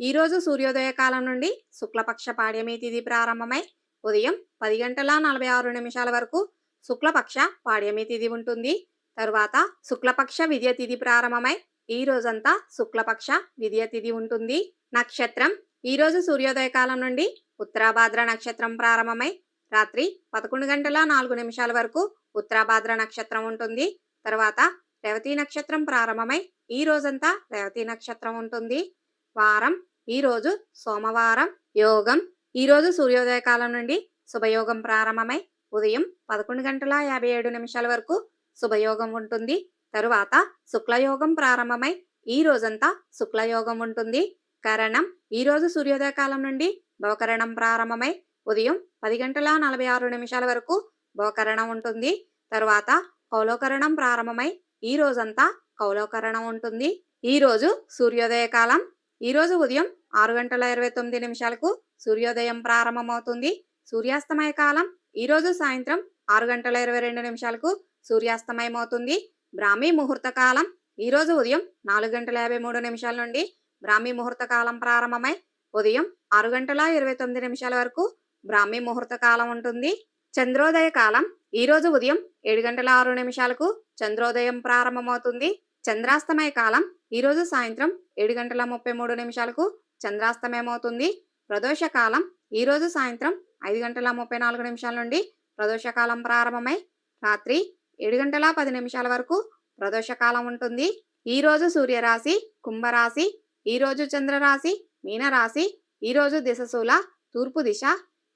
ఈరోజు సూర్యోదయ కాలం నుండి శుక్లపక్ష పాడ్యమి తిథి ప్రారంభమై ఉదయం పది గంటల నలభై ఆరు నిమిషాల వరకు శుక్లపక్ష పాడ్యమి తిథి ఉంటుంది. తరువాత శుక్లపక్ష విద్య తిథి ప్రారంభమై ఈ రోజంతా శుక్లపక్ష విద్య తిథి ఉంటుంది. నక్షత్రం ఈరోజు సూర్యోదయ కాలం నుండి ఉత్తరాభాద్ర నక్షత్రం ప్రారంభమై రాత్రి పదకొండు గంటల నాలుగు నిమిషాల వరకు ఉత్తరాభాద్ర నక్షత్రం ఉంటుంది. తర్వాత రేవతి నక్షత్రం ప్రారంభమై ఈ రోజంతా రేవతి నక్షత్రం ఉంటుంది. వారం ఈరోజు సోమవారం యోగం. ఈరోజు సూర్యోదయ కాలం నుండి శుభయోగం ప్రారంభమై ఉదయం పదకొండు గంటల యాభై ఏడు నిమిషాల వరకు శుభయోగం ఉంటుంది. తరువాత శుక్లయోగం ప్రారంభమై ఈ రోజంతా శుక్లయోగం ఉంటుంది. కరణం ఈరోజు సూర్యోదయ కాలం నుండి భవకరణం ప్రారంభమై ఉదయం పది గంటల నలభై ఆరు నిమిషాల వరకు భవకరణం ఉంటుంది. తరువాత కౌలోకరణం ప్రారంభమై ఈ రోజంతా కౌలోకరణం ఉంటుంది. ఈ రోజు సూర్యోదయ కాలం ఈరోజు ఉదయం ఆరు గంటల ఇరవై తొమ్మిది నిమిషాలకు సూర్యోదయం ప్రారంభమవుతుంది. సూర్యాస్తమయ కాలం ఈరోజు సాయంత్రం ఆరు గంటల ఇరవై రెండు నిమిషాలకు సూర్యాస్తమయం అవుతుంది బ్రాహ్మీ ముహూర్త కాలం ఈరోజు ఉదయం నాలుగు గంటల యాభై మూడు నిమిషాల నుండి బ్రాహ్మీ ముహూర్త కాలం ప్రారంభమై ఉదయం ఆరు గంటల ఇరవై తొమ్మిది నిమిషాల వరకు బ్రాహ్మీ ముహూర్త కాలం ఉంటుంది. చంద్రోదయ కాలం ఈరోజు ఉదయం ఏడు గంటల ఆరు నిమిషాలకు చంద్రోదయం ప్రారంభమవుతుంది. చంద్రాస్తమయ కాలం ఈరోజు సాయంత్రం ఏడు గంటల ముప్పై మూడు నిమిషాలకు చంద్రాస్తమయం అవుతుంది ప్రదోష కాలం సాయంత్రం ఐదు గంటల ముప్పై నాలుగు నిమిషాల నుండి ప్రదోషకాలం ప్రారంభమై రాత్రి ఏడు గంటల పది నిమిషాల వరకు ప్రదోషకాలం ఉంటుంది. ఈరోజు సూర్యరాశి కుంభరాశి ఈ రోజు చంద్రరాశి మీనరాశి ఈ రోజు దిశశూల తూర్పు దిశ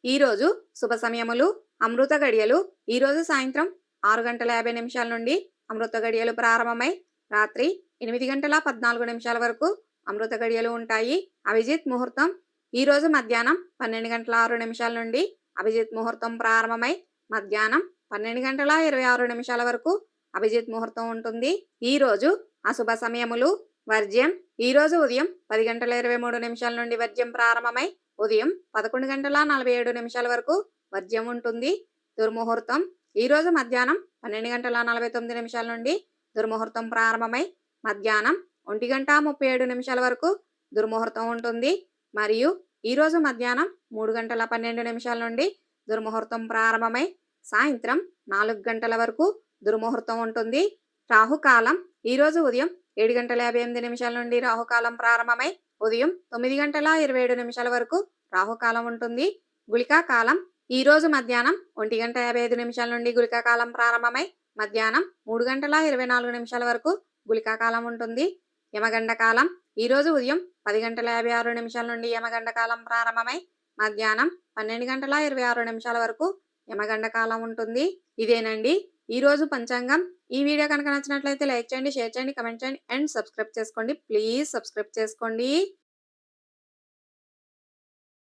ఈరోజు శుభ సమయములు అమృత గడియలు ఈరోజు సాయంత్రం ఆరు గంటల యాభై నిమిషాల నుండి అమృత గడియలు ప్రారంభమై రాత్రి ఎనిమిది గంటల పద్నాలుగు నిమిషాల వరకు అమృత గడియలు ఉంటాయి. అభిజిత్ ముహూర్తం ఈ రోజు మధ్యాహ్నం పన్నెండు గంటల ఆరు నిమిషాల నుండి అభిజిత్ ముహూర్తం ప్రారంభమై మధ్యాహ్నం పన్నెండు గంటల ఇరవై ఆరు నిమిషాల వరకు అభిజిత్ ముహూర్తం ఉంటుంది. ఈ రోజు అశుభ సమయములు. వర్జ్యం ఈ రోజు ఉదయం పది గంటల ఇరవై మూడు నిమిషాల నుండి వర్జ్యం ప్రారంభమై ఉదయం పదకొండు గంటల నలభై ఏడు నిమిషాల వరకు వర్జ్యం ఉంటుంది. దుర్ముహూర్తం ఈ రోజు మధ్యాహ్నం పన్నెండు గంటల నలభై తొమ్మిది నిమిషాల నుండి దుర్ముహూర్తం ప్రారంభమై మధ్యాహ్నం ఒంటి గంట ముప్పై ఏడు నిమిషాల వరకు దుర్ముహూర్తం ఉంటుంది. మరియు ఈ రోజు మధ్యాహ్నం మూడు గంటల పన్నెండు నిమిషాల నుండి దుర్ముహూర్తం ప్రారంభమై సాయంత్రం నాలుగు గంటల వరకు దుర్ముహూర్తం ఉంటుంది. రాహుకాలం ఈరోజు ఉదయం ఏడు గంటల యాభై ఎనిమిది నిమిషాల నుండి రాహుకాలం ప్రారంభమై ఉదయం తొమ్మిది గంటల ఇరవై ఏడు నిమిషాల వరకు రాహుకాలం ఉంటుంది. గుళికా కాలం ఈరోజు మధ్యాహ్నం ఒంటి గంట యాభై ఐదు నిమిషాల నుండి గుళికా కాలం ప్రారంభమై మధ్యాహ్నం మూడు గంటల ఇరవై నాలుగు నిమిషాల వరకు గుళికా కాలం ఉంటుంది. యమగండ కాలం ఈ రోజు ఉదయం పది గంటల యాభై ఆరు నిమిషాల నుండి యమగండ కాలం ప్రారంభమై మధ్యాహ్నం పన్నెండు గంటల ఇరవై ఆరు నిమిషాల వరకు యమగండ కాలం ఉంటుంది. ఇదేనండి. ఈరోజు పంచాంగం. ఈ వీడియో కనుక నచ్చినట్లయితే లైక్ చేయండి షేర్ చేయండి కమెంట్ చేయండి అండ్ సబ్స్క్రైబ్ చేసుకోండి. ప్లీజ్ సబ్స్క్రైబ్ చేసుకోండి.